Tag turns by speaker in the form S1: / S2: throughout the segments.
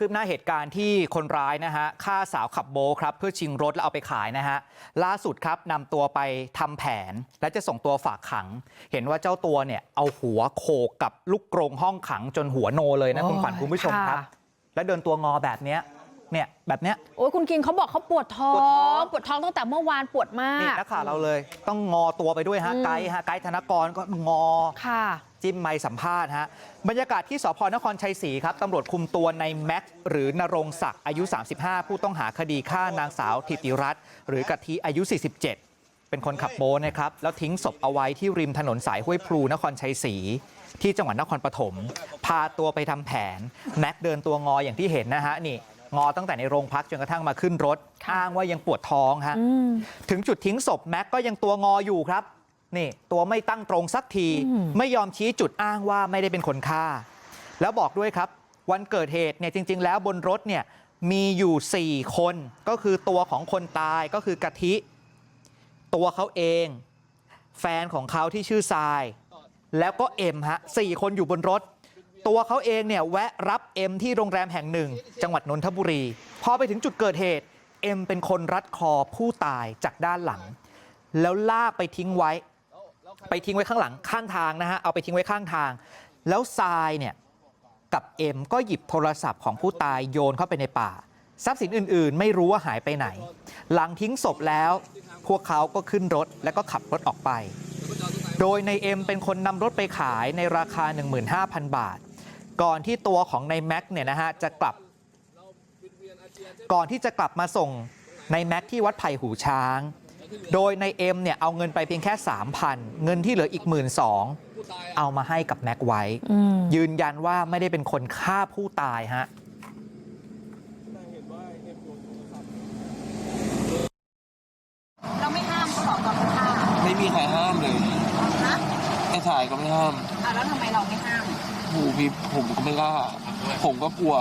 S1: คืบหน้าเหตุการณ์ที่คนร้ายนะฮะฆ่าสาวขับโบทครับเพื่อชิงรถแล้วเอาไปขายนะฮะล่าสุดครับนำตัวไปทำแผนและจะส่งตัวฝากขัง เห็นว่าเจ้าตัวเนี่ยเอาหัวโขกกับลูกกรงห้องขังจนหัวโนเลยนะ
S2: โอ้ย
S1: คุณขวัญคุณผู้ชมครับ
S2: ค่ะ
S1: แล้วเดินตัวงอแบบเนี้ย เนี่ยแบบเนี้ย
S2: โอ้ยคุณคิงเขาบอกเขาปวดท้อ
S1: ปวดท้อง
S2: งปวดท้องตั้งแต่เมื่อวานปวดมา
S1: นี่
S2: ก
S1: นักข่าวเราเลย ต้องงอตัวไปด้วยฮะ
S2: อืม
S1: ไกด์ฮะไกด์ธนกรก็งอ
S2: ค่ะ
S1: จิ้มไมค์สัมภาษณ์ฮะบรรยากาศที่สพนครชัยศรีครับตำรวจคุมตัวในแม็กซ์หรือนรงศักดิ์อายุ 35 ผู้ต้องหาคดีฆ่านางสาวธิติรัตน์หรือกะทิอายุ 47 เป็นคนขับโบทนะครับแล้วทิ้งศพเอาไว้ที่ริมถนนสายห้วยพลูนครชัยศรีที่จังหวัดนครปฐมพาตัวไปทำแผนแม็กซ์เดินตัวงออย่างที่เห็นนะฮะนี่ งอตั้งแต่ในโรงพักจนกระทั่งมาขึ้นรถ
S2: ค่ะ
S1: อ้างว่ายังปวดท้องฮะ
S2: อืม
S1: ถึงจุดทิ้งศพแม็กก็ยังตัวงออยู่ครับนี่ตัวไม่ตั้งตรงสักที
S2: อืม
S1: ไม่ยอมชี้จุดอ้างว่าไม่ได้เป็นคนฆ่า แล้วบอกด้วยครับ วันเกิดเหตุเนี่ยจริง ๆ แล้วบนรถเนี่ยมีอยู่ 4 คนก็คือตัวของคนตายก็คือกะทิ ตัวเขาเอง แฟนของเขาที่ชื่อทราย แล้วก็เอ็มฮะสี่คนอยู่บนรถ ตัวเขาเองเนี่ยแวะรับเอ็มที่โรงแรมแห่งหนึ่ง จังหวัดนนทบุรี พอไปถึงจุดเกิดเหตุ เอ็มเป็นคนรัดคอผู้ตายจากด้านหลัง แล้วลากไปทิ้งไว้ ไปทิ้งไว้ข้างหลังข้างทางนะฮะเอาไปทิ้งไว้ข้างทาง แล้วทรายเนี่ยกับเอ็มก็หยิบโทรศัพท์ของผู้ตายโยนเข้าไปในป่า ทรัพย์สินอื่น ๆ ไม่รู้ว่าหายไปไหน หลังทิ้งศพแล้ว พวกเขาก็ขึ้นรถแล้วก็ขับรถออกไป โดยในเอ็มเป็นคนนำรถไปขายในราคา 15,000 บาท ก่อนที่ตัวของในแม็กเนี่ยนะฮะจะกลับก่อนที่จะกลับมาส่งในแม็กที่วัดไผ่หูช้าง โดยในเอ็มเนี่ยเอาเงินไปเพียงแค่ 3,000 เงินที่เหลืออีก 1 2 0 0เอามาให้กับแม็กไว้
S2: อืม
S1: ยืนยันว่าไม่ได้เป็นคนฆ่าผู้ตายฮะ
S3: เราไม่ห้ามเขาหรอกตอนเขาฆ่า
S4: ไม่มีใครห้ามเลย
S3: นะ
S4: ไอ้ถ่ายก็ไม่ห้าม
S3: อะแล้วทำไมเราไม่ห้าม
S4: หูพี่ผมก็ไม่กล้า ผมก็กลัว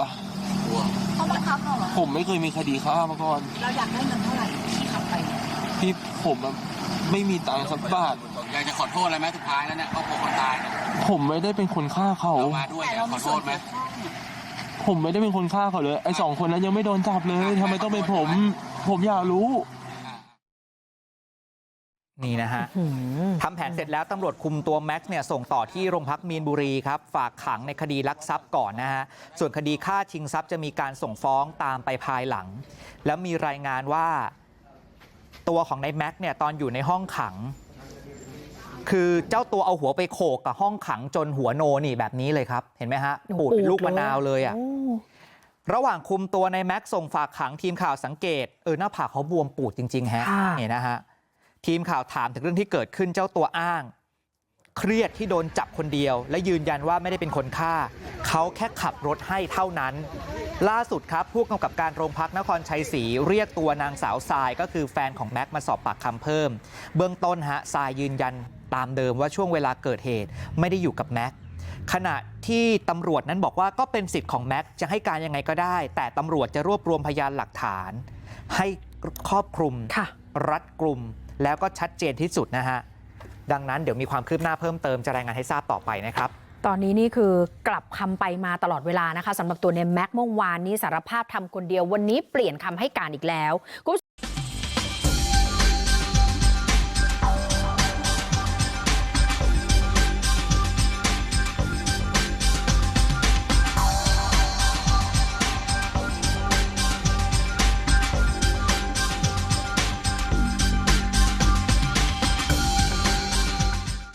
S3: เขาบังคับเราเหรอ
S4: ผมไม่เคยมีคดีฆ่ามาก่อน
S3: เราอยากได้เงินเท่าไหร่ที่ขับไปเนี่ย
S4: พี่ผมแบบไม่มีตังค์สักบาท
S5: อยากจะขอโทษอะไรไหมสุดท้ายแล้วเนี่ยครอบครัวคนตายเนี่ย
S4: ผมไม่ได้เป็นคนฆ่าเขา
S5: เรามาด้วย
S3: แต่
S5: อยา
S3: เรา
S5: กข
S3: มี
S5: อโท
S3: ส่วน
S5: ษไหม
S3: เกี่ยวข้องเนี่ย
S4: ผมไม่ได้เป็นคนฆ่าเขาเลย ไอ้สองคนนั้นยังไม่โดนจับเลยทำไมต้องเป็นผม ผมอยากรู้
S1: นี่นะฮะ
S2: อืม
S1: ทำแผนเสร็จแล้วตำรวจคุมตัวแม็กซ์เนี่ยส่งต่อที่โรงพักมีนบุรีครับฝากขังในคดีลักทรัพย์ก่อนนะฮะส่วนคดีฆ่าชิงทรัพย์จะมีการส่งฟ้องตามไปภายหลัง แล้วมีรายงานว่าตัวของในแม็กซ์เนี่ยตอนอยู่ในห้องขัง คือเจ้าตัวเอาหัวไปโขกกับห้องขังจนหัวโนนี่แบบนี้เลยครับ เห็นไหมฮะปูดเป็นลูกมะนาวเลยอะ
S2: โระ
S1: หว่างคุมตัวในแม็กซ์ส่งฝากขังทีมข่าวสังเกตเออหน้าผากเขาบวมปูดจริงๆฮะ
S2: ค่ะ
S1: เนี่ยนะฮะ ทีมข่าวถามถึงเรื่องที่เกิดขึ้นเจ้าตัวอ้าง เครียดที่โดนจับคนเดียว และยืนยันว่าไม่ได้เป็นคนฆ่า เขาแค่ขับรถให้เท่านั้น ล่าสุดครับผู้กำกับการโรงพักนครชัยศรีเรียกตัวนางสาวทรายก็คือแฟนของแม็กซ์มาสอบปากคำเพิ่ม เบื้องต้นฮะทรายยืนยันตามเดิมว่าช่วงเวลาเกิดเหตุ ไม่ได้อยู่กับแม็กซ์ขณะที่ตำรวจนั้นบอกว่าก็เป็นสิทธิ์ของแม็กซ์จะให้การยังไงก็ได้ แต่ตำรวจจะรวบรวมพยานหลักฐาน ให้ครอบคลุม
S2: ค่ะ
S1: รัดกลุ่ม แล้วก็ชัดเจนที่สุดนะฮะดังนั้นเดี๋ยวมีความคืบหน้าเพิ่มเติมจะรายงานให้ทราบต่อไปนะครับ
S2: ตอนนี้นี่คือกลับคำไปมาตลอดเวลานะคะสำหรับตัวในแม็กเมื่อวานนี้สารภาพทำคนเดียววันนี้เปลี่ยนคำให้การอีกแล้วคุณผู้